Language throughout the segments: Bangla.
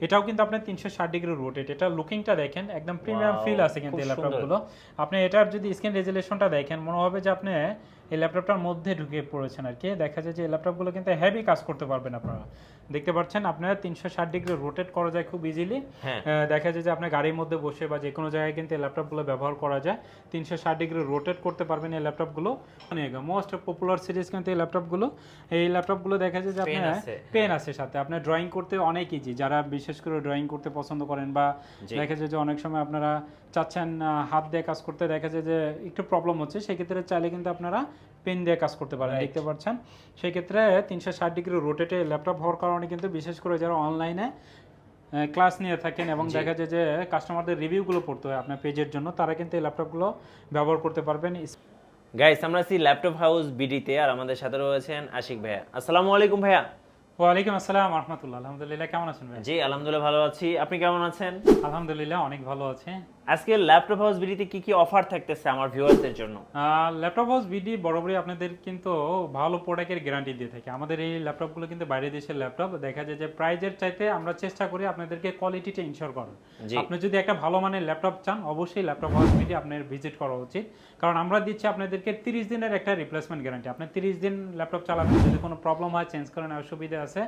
এটাও কিন্তু আপনার তিনশো ষাট ডিগ্রি রোটেট এটা লুকিংটা দেখেন একদম প্রিমিয়াম ফিল আছে কিন্তু এই ল্যাপটপগুলো আপনি এটার যদি স্ক্রিন রেজুলেশনটা দেখেন মনে হবে যে আপনি এই ল্যাপটপটার মধ্যে ঢুকে পড়েছেন আর কি। দেখা যায় যে এই ল্যাপটপগুলো কিন্তু হেভি কাজ করতে পারবেন আপনারা। দেখতে পাচ্ছেন আপনারা তিনশো ষাট ডিগ্রি রোটেট করা যায় খুব ইজিলি হ্যাঁ। দেখা যায় যে আপনার গাড়ির মধ্যে বসে বা যে কোনো জায়গায় কিন্তু এই ল্যাপটপগুলো ব্যবহার করা যায়। তিনশো ষাট ডিগ্রি রোটেট করতে পারবেন এই ল্যাপটপগুলো। অনেক মোস্ট পপুলার সিরিজ কিন্তু এই ল্যাপটপগুলো। এই ল্যাপটপগুলো দেখা যায় যে আপনার পেন আছে সাথে। আপনার ড্রয়িং করতে অনেক ইজি যারা বিশেষ করে ড্রয়িং করতে পছন্দ করেন বা দেখা যায় যে অনেক সময় আপনারা চাচ্ছেন হাত দিয়ে কাজ করতে দেখা যায় যে একটু প্রবলেম হচ্ছে সেক্ষেত্রে চাইলে কিন্তু আপনারা পেন দিয়ে কাজ করতে পারেন. দেখতে পাচ্ছেন? সেক্ষেত্রে তিনশো ষাট ডিগ্রি রোটেটে ল্যাপটপ হওয়ার কারণে কিন্তু বিশেষ করে যারা অনলাইনে ক্লাস নিয়ে থাকেন এবং দেখা যায় যে কাস্টমারদের রিভিউগুলো পড়তে হয় আপনার পেজের জন্য তারা কিন্তু এই ল্যাপটপগুলো ব্যবহার করতে পারবেন। গাইস আমরা আছি ল্যাপটপ হাউস বিডিতে আর আমাদের সাথে রয়েছেন আশিক ভাইয়া। আসসালামু আলাইকুম ভাইয়া। ওয়ালাইকুম আসসালাম রহমতুল্লাহ আলহামদুলিল্লাহ কেমন আছেন ভাই? জি আলহামদুলিল্লাহ ভালো আছি। আপনি কেমন আছেন? আলহামদুলিল্লাহ অনেক ভালো আছে। আজকে ল্যাপটপ হাউস বিডিতে কি কি অফার থাকতেছে আমার ভিউয়ারদের জন্য? ল্যাপটপ হাউস বিডি বরাবরই আপনাদের কিন্তু ভালো প্রোডাক্টের গ্যারান্টি দিয়ে থাকে। আমাদের এই ল্যাপটপগুলো কিন্তু বাইরে দেশের ল্যাপটপ। দেখা যায় যে প্রাইজের চাইতে আমরা চেষ্টা করি আপনাদেরকে কোয়ালিটিটা ইনশিওর করার। আপনি যদি একটা ভালো মানের ল্যাপটপ চান অবশ্যই ল্যাপটপ হাউস বিডি আপনার ভিজিট করা উচিত। কারণ আমরা দিচ্ছি আপনাদেরকে তিরিশ দিনের একটা রিপ্লেসমেন্ট গ্যারান্টি আপনি তিরিশ দিন ল্যাপটপ চালাবেন যদি কোনো প্রবলেম হয় চেঞ্জ করে নেওয়ার সুবিধা আছে।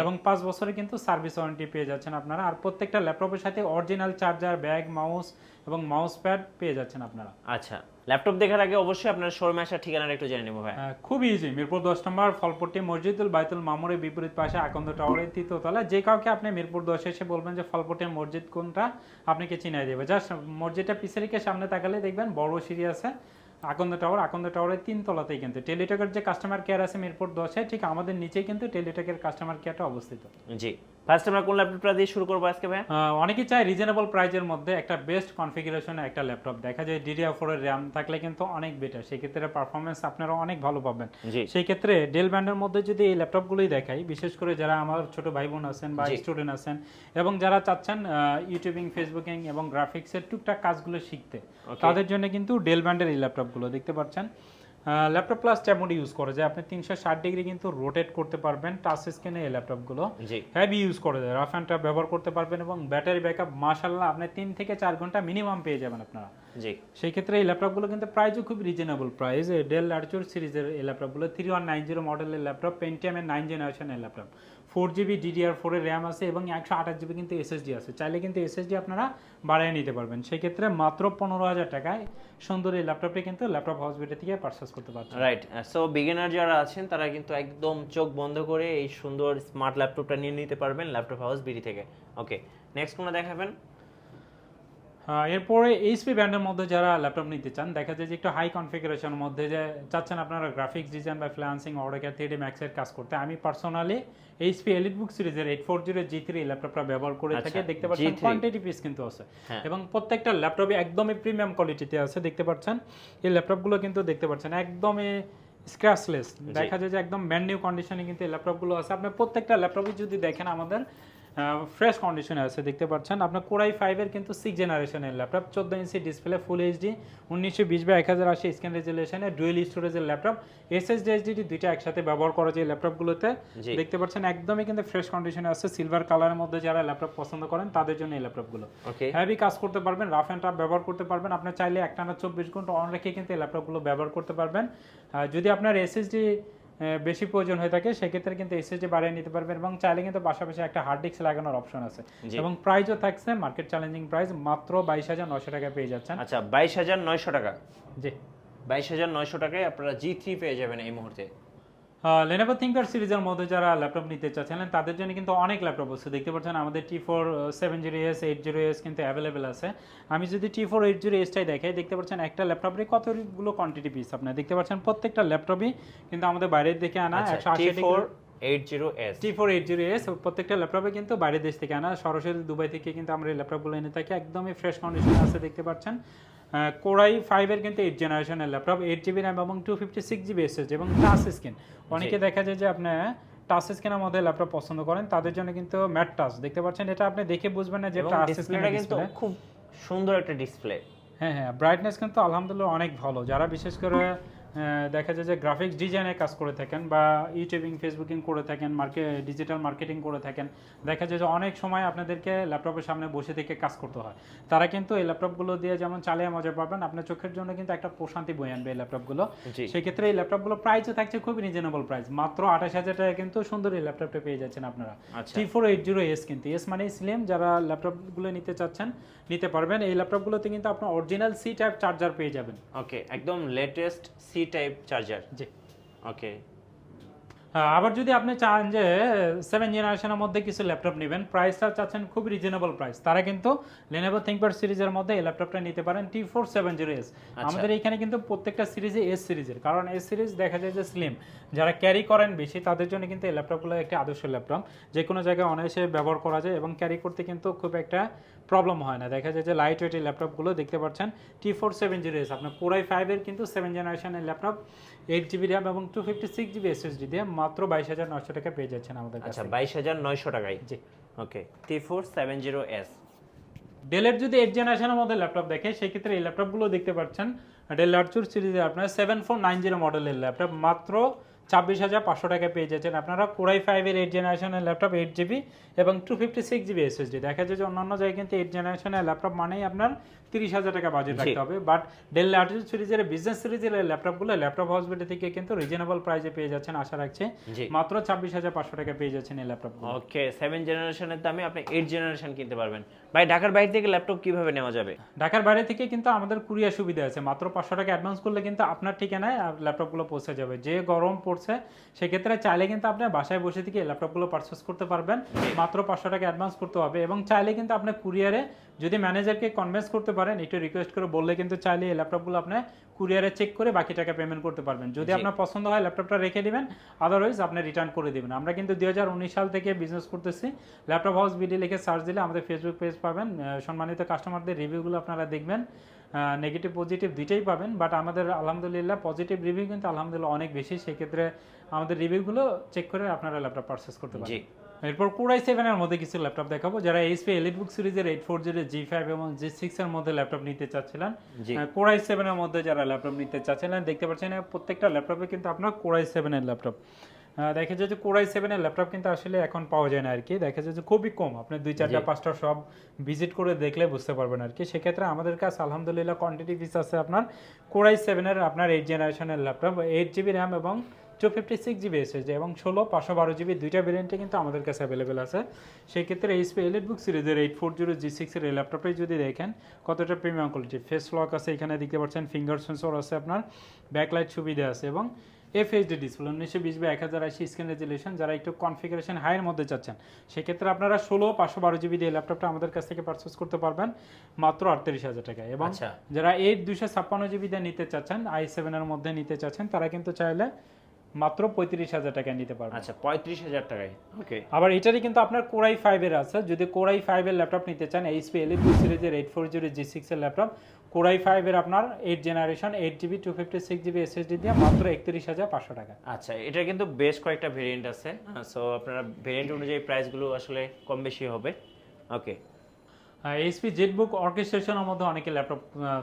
এবং পাঁচ বছরে কিন্তু সার্ভিস ওয়ারেন্টি পেয়ে যাচ্ছেন আপনারা। আর প্রত্যেকটা ল্যাপটপের সাথে অরিজিনাল চার্জার ব্যাগ মাউস এবং মাউস প্যাড পেয়ে যাচ্ছেন আপনারা। আচ্ছা ল্যাপটপ দেখার আগে অবশ্যই আপনার শোরুমে আসার ঠিকানাটা একটু জেনে নেব ভাই। হ্যাঁ, খুব ইজি মিরপুর দশ নম্বর ফলপট্টি মসজিদুল বাইতুল মামুরের বিপরীত পাশে আকন্দ টাওয়ারের তৃতীয়তলা যে কাউকে আপনি মিরপুর দশে এসে বলবেন যে ফলপট্টি মসজিদ কোনটা? আপনাকে চিনাই দেবে। জাস্ট মসজিদটা পিছে রেখে সামনে তাকালে দেখবেন বড় সিঁড়ি আছে। আকন্দ টাওয়ার আকন্দ টাওয়ারের তিন তলাতেই কিন্তু। টেলিটকের যে কাস্টমার কেয়ার আছে মিরপুর দশে ঠিক আমাদের নিচেই কিন্তু টেলিটকের কাস্টমার কেয়ারটা অবস্থিত। জি। ফার্স্ট আমরা কোন ল্যাপটপটা দিয়ে শুরু করব আজকে ভাই আহ, অনেকেই চায় রিজনেবল প্রাইজের মধ্যে একটা বেস্ট কনফিগারেশনে একটা ল্যাপটপ দেখা যায় ডিডিআর ফোরের র্যাম থাকলে কিন্তু অনেক বেটার সেক্ষেত্রে পারফরমেন্স আপনারা অনেক ভালো পাবেন। সেই ক্ষেত্রে ডেল ব্র্যান্ডের মধ্যে যদি এই ল্যাপটপগুলোই দেখাই বিশেষ করে যারা আমার ছোট ভাই বোন আছেন বা স্টুডেন্ট আছেন এবং যারা চাচ্ছেন ইউটিউবিং ফেসবুকিং এবং গ্রাফিক্সের টুকটাক কাজগুলো শিখতে তাদের জন্য কিন্তু ডেল ব্র্যান্ডের এই ল্যাপটপগুলো দেখতে পাচ্ছেন। ল্যাপটপ প্লাস ট্যাব ইউজ করা যায়। আপনি তিনশো ষাট ডিগ্রি কিন্তু রোটেট করতে পারবেন টাচ স্ক্রিনে এই ল্যাপটপগুলো হ্যাভি ইউজ করা যায়। রাফ অ্যান্ড টাফ ব্যবহার করতে পারবেন এবং ব্যাটারি ব্যাকআপ মাশাল্লাহ আপনি তিন থেকে চার ঘণ্টা মিনিমাম পেয়ে যাবেন আপনারা। জি। সেই ক্ষেত্রে এই ল্যাপটপগুলো কিন্তু প্রাইসও খুব রিজনেবল প্রাইস ডেল আর্চুর সিরিজের এই ল্যাপটপগুলো থ্রি ওয়ান নাইন জিরো মডেলের ল্যাপটপ পেন্টিএমের নাইন জেনারেশনের ল্যাপটপ ফোর জিবি ডিডিআর ফোরের র্যাম আছে এবং একশো আঠাশ জিবি কিন্তু এসএসডি আছে। চাইলে কিন্তু এসএসডি আপনারা বাড়িয়ে নিতে পারবেন। সেক্ষেত্রে মাত্র পনেরো হাজার টাকায় সুন্দর এই ল্যাপটপটি কিন্তু ল্যাপটপ হসপিটাল থেকে পারচেস করতে পারছেন। রাইট সো বিগিনার যারা আছেন, তারা কিন্তু একদম চোখ বন্ধ করে এই সুন্দর স্মার্ট ল্যাপটপটা নিয়ে নিতে পারবেন ল্যাপটপ হাউস বিডি থেকে। ওকে নেক্সট কোনো দেখাবেন? এরপরে এইচপি ব্র্যান্ডের মধ্যে যারা ল্যাপটপ নিতে চান দেখা যায় যে একটু হাই কনফিগারেশনের মধ্যে যে চাচ্ছেন আপনারা গ্রাফিক্স ডিজাইন বা ফ্রিল্যান্সিং অর্ডার থ্রি ম্যাক্সের কাজ করতে। আমি পার্সোনালি এইচপি এলিট বুক সিরিজের eight four zero G three ল্যাপটপটা ব্যবহার করে আচ্ছা, থাকি। দেখতে পাচ্ছেন কোয়ান্টিটি পিস কিন্তু আছে। হ্যাঁ। এবং প্রত্যেকটা ল্যাপটপে একদমই প্রিমিয়াম কোয়ালিটিতে আছে দেখতে পাচ্ছেন? এই ল্যাপটপগুলো কিন্তু দেখতে পাচ্ছেন একদমই স্ক্র্যাচলেস দেখা যায় যে একদম ব্যান্ড নিউ কন্ডিশনে কিন্তু এই ল্যাপটপগুলো আছে। আপনি প্রত্যেকটা ল্যাপটপই যদি দেখেন আমাদের ফ্রেশ কন্ডিশনে আছে দেখতে পাচ্ছেন। আপনার কোরাই ফাইভের কিন্তু সিক্স জেনারেশনের ল্যাপটপ চোদ্দ ইঞ্চি ডিসপ্লে ফুল এইচডি উনিশশো বিশ বা এক হাজার আশি স্ক্যান রেজুলেশনের ডুয়েল স্টোরেজের ল্যাপটপ এসএসডি এইচডিডি দুইটা একসাথে ব্যবহার করা যায় ল্যাপটপগুলোতে দেখতে পাচ্ছেন একদমই কিন্তু ফ্রেশ কন্ডিশনে আছে। সিলভার কালারের মধ্যে যারা ল্যাপটপ পছন্দ করেন তাদের জন্য এই ল্যাপটপগুলো হ্যাভি কাজ করতে পারবেন রাফ অ্যান্ড টাফ ব্যবহার করতে পারবেন। আপনার চাইলে একটানা চব্বিশ ঘণ্টা অন রেখে কিন্তু এই ল্যাপটপগুলো ব্যবহার করতে পারবেন। যদি আপনার এসএসডি বেশি প্রয়োজন হয়ে থাকে সেক্ষেত্রে কিন্তু এসএসডি বাড়িয়ে নিতে পারবেন এবং চাইলে কিন্তু পাশাপাশি একটা হার্ড ডিস্ক লাগানোর অপশন আছে। এবং প্রাইসও থাকছে মার্কেট চ্যালেঞ্জিং প্রাইস মাত্র বাইশ হাজার নয়শো টাকা পেয়ে যাচ্ছেন। আচ্ছা বাইশ হাজার নয়শো টাকা। জি। বাইশ হাজার নয়শো টাকায় আপনারা জি থ্রি পেয়ে যাবেন এই মুহূর্তে। লেনোভো থিঙ্কার সিরিজের মধ্যে যারা ল্যাপটপ নিতে চাচ্ছিলেন তাদের জন্য কিন্তু অনেক ল্যাপটপ আছে। দেখতে পাচ্ছেন আমাদের T four seven zero S eight zero S কিন্তু অ্যাভেলেবেল আছে। আমি যদি টি ফোর এইট জিরো এসটাই দেখাই দেখতে পাচ্ছেন একটা ল্যাপটপে কতগুলো কোয়ান্টিটি পিস আপনার। দেখতে পাচ্ছেন প্রত্যেকটা ল্যাপটপই কিন্তু আমাদের বাইরের দিকে আনা আচ্ছা একশো আশি T four eight zero S প্রত্যেকটা ল্যাপটপে কিন্তু বাইরের দেশ থেকে আনা। সরাসরি দুবাই থেকে কিন্তু আমরা এই ল্যাপটপগুলো এনে থাকি। একদমই ফ্রেশ কন্ডিশনে আছে দেখতে পাচ্ছেন। কোরাই ফাইভের কিন্তু এইট জেনারেশনের ল্যাপটপ এইট জিবি র্যাম এবং two fifty six GB SSD এবং টাচ স্ক্রিন অনেকে দেখা যায় যে আপনি টাচ স্ক্রিনের মধ্যে ল্যাপটপ পছন্দ করেন তাদের জন্য কিন্তু ম্যাট টাচ দেখতে পাচ্ছেন এটা আপনি দেখে বুঝবেন না যে টাচ স্ক্রিনটা কিন্তু খুব সুন্দর একটা ডিসপ্লে হ্যাঁ হ্যাঁ ব্রাইটনেস কিন্তু আলহামদুলিল্লাহ অনেক ভালো। যারা বিশেষ করে দেখা যায় যে গ্রাফিক্স ডিজাইনে কাজ করে থাকেন বা ইউটিউবিং ফেসবুকিং করে থাকেন মার্কেট ডিজিটাল মার্কেটিং করে থাকেন দেখা যায় যে অনেক সময় আপনাদেরকে ল্যাপটপের সামনে বসে থেকে কাজ করতে হয়। তারা কিন্তু এই ল্যাপটপগুলো দিয়ে যেমন চালিয়ে মজা পাবেন আপনার চোখের জন্য কিন্তু একটা প্রশান্তি বয়ে আনবে এই ল্যাপটপগুলো সেক্ষেত্রে এই ল্যাপটপগুলো প্রাইসও থাকছে খুবই রিজনেবল প্রাইস মাত্র আঠাশ হাজার টাকা কিন্তু সুন্দর এই ল্যাপটপটা পেয়ে যাচ্ছেন আপনারা। Three four eight zero S কিন্তু। এস মানে স্লিম যারা ল্যাপটপগুলো নিতে চাচ্ছেন নিতে পারবেন। এই ল্যাপটপগুলোতে কিন্তু আপনার অরিজিনাল সি টাইপ চার্জার পেয়ে যাবেন। ওকে একদম লেটেস্ট সি টাইপ চার্জার জি ওকে হ্যাঁ, আবার যদি আপনি চান যে সেভেন জেনারেশনের মধ্যে কিছু ল্যাপটপ নেবেন প্রাইসটা চাচ্ছেন খুব রিজনেবল প্রাইস তারা কিন্তু লেনোভো থিঙ্কপ্যাড সিরিজের মধ্যে এই ল্যাপটপটা নিতে পারেন T four seven zero S আমাদের এখানে কিন্তু প্রত্যেকটা সিরিজে এস সিরিজের কারণ এস সিরিজ দেখা যায় যে স্লিম যারা ক্যারি করেন বেশি তাদের জন্য কিন্তু এই ল্যাপটপগুলো একটি আদর্শ ল্যাপটপ যে কোনো জায়গায় অনায়াসে ব্যবহার করা যায় এবং ক্যারি করতে কিন্তু খুব একটা প্রবলেম হয় না। দেখা যায় যে লাইট ওয়েট এই ল্যাপটপগুলো দেখতে পাচ্ছেন T four seven zero S আপনার কোরাই ফাইভের কিন্তু সেভেন জেনারেশনের ল্যাপটপ এইট জিবি র্যাম এবং two fifty six GB SSD দিয়ে মাত্র বাইশ হাজার নশো টাকা পেয়ে যাচ্ছেন আমাদের কাছে। আচ্ছা বাইশ হাজার নয়শো টাকায়? জি। Okay T four seven zero S ডেলের যদি এইট জেনারেশনের মধ্যে ল্যাপটপ দেখে সেক্ষেত্রে এই ল্যাপটপগুলো দেখতে পাচ্ছেন। ডেল লার্চুর সিরিজে আপনার সেভেন ফোর নাইন জিরো মডেলের ল্যাপটপ মাত্র ছাব্বিশ হাজার পাঁচশো টাকা পেয়ে যাচ্ছেন আপনারা। কোরাই ফাইভের এইট জেনারেশনের ল্যাপটপ এইট জিবি এবং two fifty six GB SSD দেখা যায় যে অন্যান্য জায়গায় কিন্তু এইট জেনারেশনের ল্যাপটপ মানেই আপনার তিরিশ হাজার টাকা বাজেট রাখতে হবে। বাট ডেল সিরিজের বিজনেস সিরিজের ল্যাপটপগুলো ল্যাপটপ থেকে কিন্তু রিজনেবল প্রাইসে পেয়ে যাচ্ছেন আশা রাখছি। মাত্র ছাব্বিশ হাজার পাঁচশো টাকা পেয়ে যাচ্ছেন এই ল্যাপটপগুলো ওকে সেভেন জেনারেশনের দামে আপনি এইট জেনারেশন কিনতে পারবেন। ভাই ঢাকার বাইরে থেকে ল্যাপটপ কীভাবে নেওয়া যাবে? ঢাকার বাইরে থেকে কিন্তু আমাদের কুরিয়ার সুবিধা আছে। মাত্র পাঁচশো টাকা অ্যাডভান্স করলে কিন্তু আপনার ঠিকানায় ল্যাপটপগুলো পৌঁছে যাবে। যে গরম পড়ছে সেক্ষেত্রে চাইলে কিন্তু আপনি বাসায় বসে থেকে ল্যাপটপগুলো পারচেস করতে পারবেন। মাত্র পাঁচশো টাকা অ্যাডভান্স করতে হবে এবং চাইলে কিন্তু আপনি কুরিয়ারে যদি ম্যানেজারকে কনভিন্স করতে পারেন একটু রিকোয়েস্ট করে বললে কিন্তু চাইলে এই ল্যাপটপগুলো আপনি কুরিয়ারে চেক করে বাকি টাকা পেমেন্ট করতে পারবেন। যদি আপনার পছন্দ হয় ল্যাপটপটা রেখে দিবেন আদারওয়াইজ আপনি রিটার্ন করে দিবেন। আমরা কিন্তু দুই সাল থেকে বিজনেস করতেছি। ল্যাপটপ হাউস বিডি লিখে সার্চ দিলে আমাদের ফেসবুক পেজ পাবেন। সম্মানিত কাস্টমারদের রিভিউগুলো আপনারা দেখবেন। নেগেটিভ পজিটিভ দুইটাই পাবেন বাট আমাদের আলহামদুলিল্লাহ পজিটিভ রিভিউ কিন্তু আলহামদুলিল্লাহ অনেক বেশি। সেক্ষেত্রে আমাদের রিভিউগুলো চেক করে আপনারা ল্যাপটপ পারচেস করতে পারেন এরপর কোরাই সেভেনের মধ্যে কিছু ল্যাপটপ দেখাবো। যারা এইচপি এলিট বুক সিরিজের eight four zero G five এবং জি সিক্স এর মধ্যে ল্যাপটপ নিতে চাচ্ছিলেন কোরাই সেভেনের মধ্যে যারা ল্যাপটপ নিতে চাচ্ছিলেন দেখতে পাচ্ছেন প্রত্যেকটা ল্যাপটপে কিন্তু আপনার কোরাই সেভেনের ল্যাপটপ দেখা যায় যে কোরাই সেভেনের ল্যাপটপ কিন্তু আসলে এখন পাওয়া যায় না আর কি দেখা যায় যে খুবই কম। আপনি দুই চারটা পাঁচটা সব ভিজিট করে দেখলে বুঝতে পারবেন আর কি সেক্ষেত্রে আমাদের কাছে আলহামদুলিল্লাহ কোয়ান্টিটি পিস আছে আপনার কোরাই সেভেনের আপনার এইট জেনারেশনের ল্যাপটপ এইট জিবি র্যাম এবং two fifty six GB SSD এবং ষোলো পাঁচশো বারো জিবি দুইটা ভেরিয়েন্টে কিন্তু আমাদের কাছে অ্যাভেলেবেল আছে। সেই ক্ষেত্রে এইচপি এলিট বুক সিরিজের এইট ফোর জিরো জি সিক্সের এই ল্যাপটপে যদি দেখেন কতটা প্রিমিয়াম কোয়ালিটি ফেস লক আছে এখানে দেখতে পাচ্ছেন ফিঙ্গার সেন্সর আছে আপনার ব্যাকলাইট সুবিধা আছে এবং এফএইচডি ডিসপ্লে উনিশশো বিশ বা এক হাজার আশি স্ক্রিন রেজুলেশন যারা একটু কনফিগারেশন হাইয়ের মধ্যে চাচ্ছেন সেক্ষেত্রে আপনারা ষোলো পাঁচশো বারো জিবি দিয়ে ল্যাপটপটা আমাদের কাছ থেকে পারচেস করতে পারবেন মাত্র আটত্রিশ হাজার টাকায় এবং আচ্ছা। যারা এইট দুশো ছাপ্পান্ন জিবি দিয়ে নিতে চাচ্ছেন আই সেভেনের মধ্যে নিতে চাচ্ছেন তারা কিন্তু চাইলে মাত্র পঁয়ত্রিশ হাজার টাকায় নিতে পারবেন আচ্ছা পঁয়ত্রিশ হাজার টাকায়। ওকে আবার এটারই কিন্তু আপনার কোরাই ফাইভের আছে। যদি কোরাই ফাইভের ল্যাপটপ নিতে চান এইচপি এলিট বুক সিরিজের এইট ফোর জিরো জি সিক্সের ল্যাপটপ কোরাই ফাইভের আপনার eight generation eight GB two fifty six GB SSD দিয়ে মাত্র একত্রিশ হাজার পাঁচশো টাকা। আচ্ছা এটা কিন্তু বেশ কয়েকটা ভেরিয়েন্ট আছে। সো আপনারা ভেরিয়েন্ট অনুযায়ী প্রাইসগুলো আসলে কম বেশি হবে। ওকে এইচপি জেটবুক অর্কেস্ট্রেশনের মধ্যে অনেকে ল্যাপটপ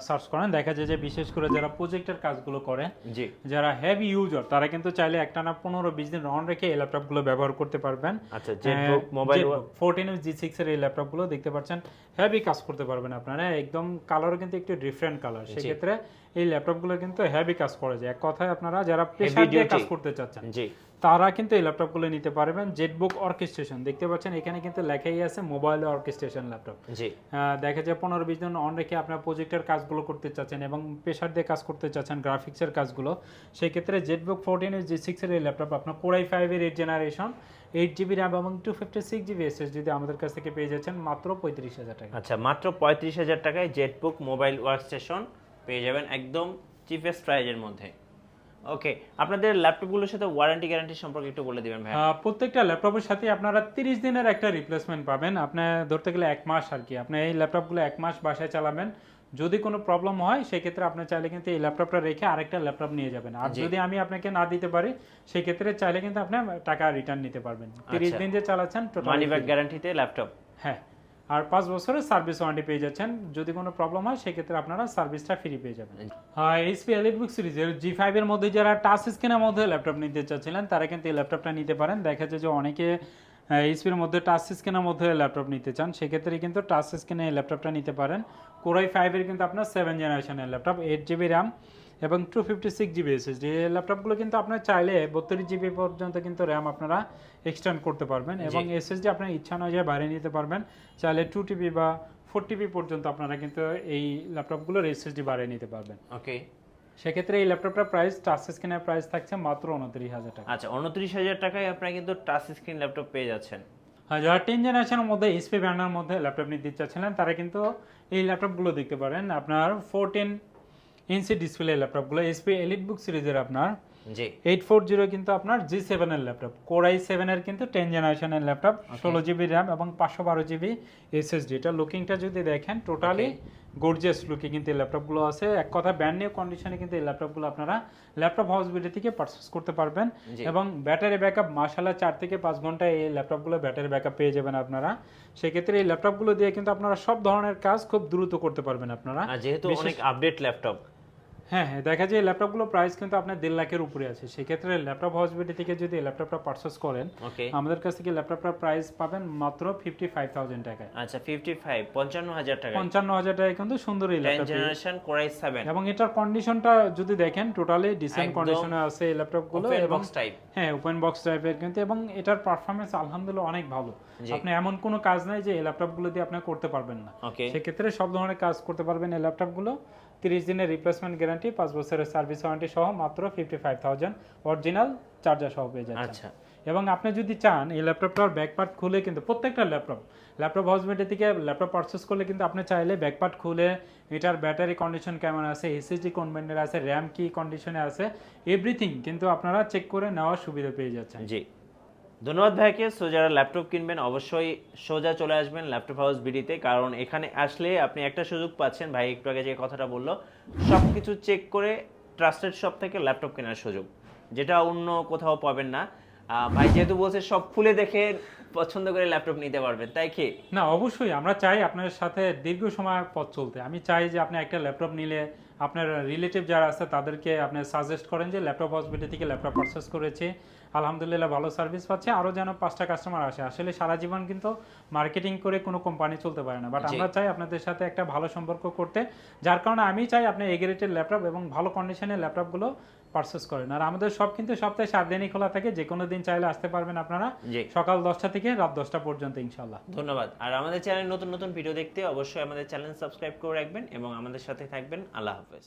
সার্চ করেন। দেখা যায় যে বিশেষ করে যারা প্রজেক্টের কাজগুলো করে জি। যারা হেভি ইউজার তারা কিন্তু চাইলে একটানা পনেরো বিশ দিন অন রেখে এই ল্যাপটপগুলো ব্যবহার করতে পারবেন। আচ্ছা ZBook mobile fourteen G six এর এই ল্যাপটপগুলো দেখতে পাচ্ছেন হেভি কাজ করতে পারবেন আপনারা। একদম কালারও কিন্তু একটু ডিফারেন্ট কালার সেক্ষেত্রে এই ল্যাপটপগুলো কিন্তু হেভি কাজ করে যায়। এক কথায় আপনারা যারা প্রেসার দিয়ে কাজ করতে চাচ্ছেন জি। তারা কিন্তু এই ল্যাপটপগুলো নিতে পারবেন জেটবুক অর্কেস্ট্রেশন দেখতে পাচ্ছেন এখানে কিন্তু লেখাই আছে মোবাইল অর্কেস্ট্রেশন ল্যাপটপ জি। দেখা যায় পনেরো বিশ জন অন রেখে আপনার প্রজেক্টের কাজগুলো করতে চাচ্ছেন এবং প্রেশার দিয়ে কাজ করতে চাচ্ছেন গ্রাফিক্সের কাজগুলো। সেই ক্ষেত্রে জেটবুক ফোরটিন জি সিক্সের এই ল্যাপটপ আপনার কোরাই ফাইভের eight generation eight GB RAM এবং two fifty six GB SS যদি আমাদের কাছ থেকে পেয়ে যাচ্ছেন মাত্র পঁয়ত্রিশ হাজার টাকা। আচ্ছা মাত্র পঁয়ত্রিশ হাজার টাকায় জেটবুক মোবাইল ওয়ার্ক স্টেশন পেয়ে যাবেন একদম চিপেস্ট প্রাইজের মধ্যে। ওকে আপনাদের ল্যাপটপগুলোর সাথে ওয়ারেন্টি গ্যারান্টি সম্পর্কে একটু বলে দিবেন ভাই প্রত্যেকটা ল্যাপটপের সাথে আপনারা তিরিশ দিনের একটা রিপ্লেসমেন্ট পাবেন। আপনি ধরতে গেলে এক মাস আর কি। আপনি এই ল্যাপটপগুলো এক মাস বাসায় চালাবেন। যদি কোনো প্রবলেম হয় সেক্ষেত্রে আপনি চাইলে কিন্তু এই ল্যাপটপটা রেখে আরেকটা ল্যাপটপ নিয়ে যাবেন। আর যদি আমি আপনাকে না দিতে পারি সেক্ষেত্রে চাইলে কিন্তু আপনি টাকা রিটার্ন নিতে পারবেন। তিরিশ আচ্ছা। দিন যে চালাচ্ছেন টোটাল মানি ব্যাক গ্যারান্টিতে ল্যাপটপ হ্যাঁ। আর পাঁচ বছরের সার্ভিস ওয়ারেন্টি পেয়ে যাচ্ছেন। যদি কোনো প্রবলেম হয়, সেক্ষেত্রে আপনারা সার্ভিসটা ফ্রি পেয়ে যাবেন। এইচপি এলিটবুক সিরিজের জি ফাইভের মধ্যে যারা টাচ স্ক্রিনের মধ্যে ল্যাপটপ নিতে চাচ্ছিলেন, তারা কিন্তু এই ল্যাপটপটা নিতে পারেন। দেখা যায় যে অনেকে এইচপির মধ্যে টাচ স্ক্রিনের মধ্যে ল্যাপটপ নিতে চান, সেক্ষেত্রে কিন্তু টাচ স্ক্রিনে ল্যাপটপটা নিতে পারেন। কোরাই ফাইভের কিন্তু আপনার সেভেন জেনারেশনের ল্যাপটপ এইট জিবি র্যাম এবং two fifty six GB SSD এই ল্যাপটপগুলো কিন্তু আপনার চাইলে বত্রিশ জিবি পর্যন্ত কিন্তু র্যাম আপনারা এক্সটেন্ড করতে পারবেন এবং এসএসডি আপনার ইচ্ছা অনুযায়ী বাইরে নিতে পারবেন। চাইলে টু টিবি বা ফোর টিবি পর্যন্ত আপনারা কিন্তু এই ল্যাপটপগুলোর এসএসডি বাড়িয়ে নিতে পারবেন। ওকে সেক্ষেত্রে এই ল্যাপটপটার প্রাইস টাচ স্ক্রিনের প্রাইস থাকছে মাত্র উনত্রিশ হাজার টাকা। আচ্ছা উনত্রিশ হাজার টাকায় আপনারা কিন্তু টাচ স্ক্রিন ল্যাপটপ পেয়ে যাচ্ছেন। হ্যাঁ যারা টেন জেনারেশনের মধ্যে এসপি ব্র্যান্ডের মধ্যে ল্যাপটপ নিতে চাচ্ছিলেন তারা কিন্তু এই ল্যাপটপগুলো দেখতে পারেন। আপনার ফোরটিন ইঞ্চি ডিসপ্লে ল্যাপটপগুলো এসপি এলিট বুক সিরিজের আপনার জি। এইট ফোর জিরো কিন্তু আপনার জি সেভেনের ল্যাপটপ কোরাই সেভেনের কিন্তু টেন জেনারেশনের ল্যাপটপ ষোলো জিবি র্যাম এবং পাঁচশো বারো জিবি এসএসডি এটা লুকিংটা যদি দেখেন টোটালি গর্জিয়াস লুকে কিন্তু এই ল্যাপটপগুলো আছে। এক কথা ব্যান্ড নিউ কন্ডিশনে কিন্তু এই ল্যাপটপগুলো আপনারা ল্যাপটপ হাউস বিডি থেকে পারচেস করতে পারবেন এবং ব্যাটারি ব্যাকআপ মাসাল্লাহ চার থেকে পাঁচ ঘণ্টা এই ল্যাপটপগুলো ব্যাটারি ব্যাকআপ পেয়ে যাবেন আপনারা। সেক্ষেত্রে এই ল্যাপটপগুলো দিয়ে কিন্তু আপনারা সব ধরনের কাজ খুব দ্রুত করতে পারবেন আপনারা। যেহেতু অনেক আপডেট ল্যাপটপ হ্যাঁ হ্যাঁ দেখা যায় ল্যাপটপগুলো প্রাইস কিন্তু আপনার দেড় লাখের উপরে আছে। সেক্ষেত্রে ল্যাপটপ হসপিটাল থেকে যদি ল্যাপটপটা পারচেস করেন আমাদের কাছ থেকে ল্যাপটপটার প্রাইস পাবেন মাত্র ফিফটি ফাইভ থাউজেন্ড টাকায়। আচ্ছা ফিফটি ফাইভ পঞ্চান্ন হাজার টাকা পঞ্চান্ন হাজার টাকায় কিন্তু সুন্দর এই ল্যাপটপ জেনারেশন কোরাই সেভেন এবং এটার কন্ডিশনটা যদি দেখেন টোটালি ডিসেন্ট কন্ডিশনে আছে এই ল্যাপটপগুলো এবং টাইপ হ্যাঁ ওপেন বক্স টাইপের কিন্তু এবং এটার পারফরমেন্স আলহামদুলিল্লাহ অনেক ভালো। আপনি এমন কোনো কাজ নাই যে এই ল্যাপটপগুলো দিয়ে আপনি করতে পারবেন না। সেক্ষেত্রে সব ধরনের কাজ করতে পারবেন এই ল্যাপটপগুলো। তিরিশ দিনের রিপ্লেসমেন্ট গ্যারান্টি পাঁচ বছরের সার্ভিস ওয়ারেন্টি সহ মাত্র fifty five thousand original charger সহ পেয়ে যাচ্ছেন। আচ্ছা। এবং আপনি যদি চান এই ল্যাপটপটার ব্যাক পার্ট খুলে কিন্তু প্রত্যেকটা ল্যাপটপ ল্যাপটপ হাউসমেটের থেকে ল্যাপটপ পারচেস করলে কিন্তু আপনি চাইলে ব্যাক পার্ট খুলে এটার ব্যাটারি কন্ডিশন কেমন আছে এসএসডি কনভেন্টের আছে র্যাম কি কন্ডিশনে আছে এভরিথিং কিন্তু আপনারা চেক করে নেওয়ার সুবিধা পেয়ে যাচ্ছেন। জি। ধন্যবাদ ভাইকে। সো যারা ল্যাপটপ কিনবেন, অবশ্যই সোজা চলে আসবেন ল্যাপটপ হাউস বিডিতে, কারণ এখানে আসলে আপনি একটা সুযোগ পাচ্ছেন। ভাই একটু আগে যে কথাটা বলল সব কিছু চেক করে ট্রাস্টেড শপ থেকে ল্যাপটপ কেনার সুযোগ, যেটা অন্য কোথাও পাবেন না। ভাই যেহেতু বলছে সব খুলে দেখে পছন্দ করে ল্যাপটপ নিতে পারবেন, তাই কি? না, অবশ্যই। আমরা চাই আপনার সাথে দীর্ঘ সময় পথ চলতে। আমি চাই যে আপনি একটা ল্যাপটপ নিলে আপনার রিলেটিভ যারা আছে তাদেরকে আপনি সাজেস্ট করেন যে ল্যাপটপ হসপিটাল থেকে ল্যাপটপ পারচেস করেছে। আলহামদুলিল্লাহ ভালো সার্ভিস পাচ্ছে। আরও যেন পাঁচটা কাস্টমার আসে। আসলে সারা জীবন কিন্তু মার্কেটিং করে কোনো কোম্পানি চলতে পারে না। বাট আমরা চাই আপনাদের সাথে একটা ভালো সম্পর্ক করতে। যার কারণে আমি চাই আপনি এগ্রেটেড ল্যাপটপ এবং ভালো কন্ডিশনের ল্যাপটপগুলো পারচেস করেন। আর আমাদের সব কিন্তু সপ্তাহে সাত দিনই খোলা থাকে যে কোনো দিন চাইলে আসতে পারবেন আপনারা। সকাল দশটা থেকে রাত দশটা পর্যন্ত ইনশাল্লাহ ধন্যবাদ। আর আমাদের চ্যানেল নতুন নতুন ভিডিও দেখতে অবশ্যই আমাদের চ্যানেল সাবস্ক্রাইব করে রাখবেন এবং আমাদের সাথে থাকবেন। আল্লাহ হাফেজ।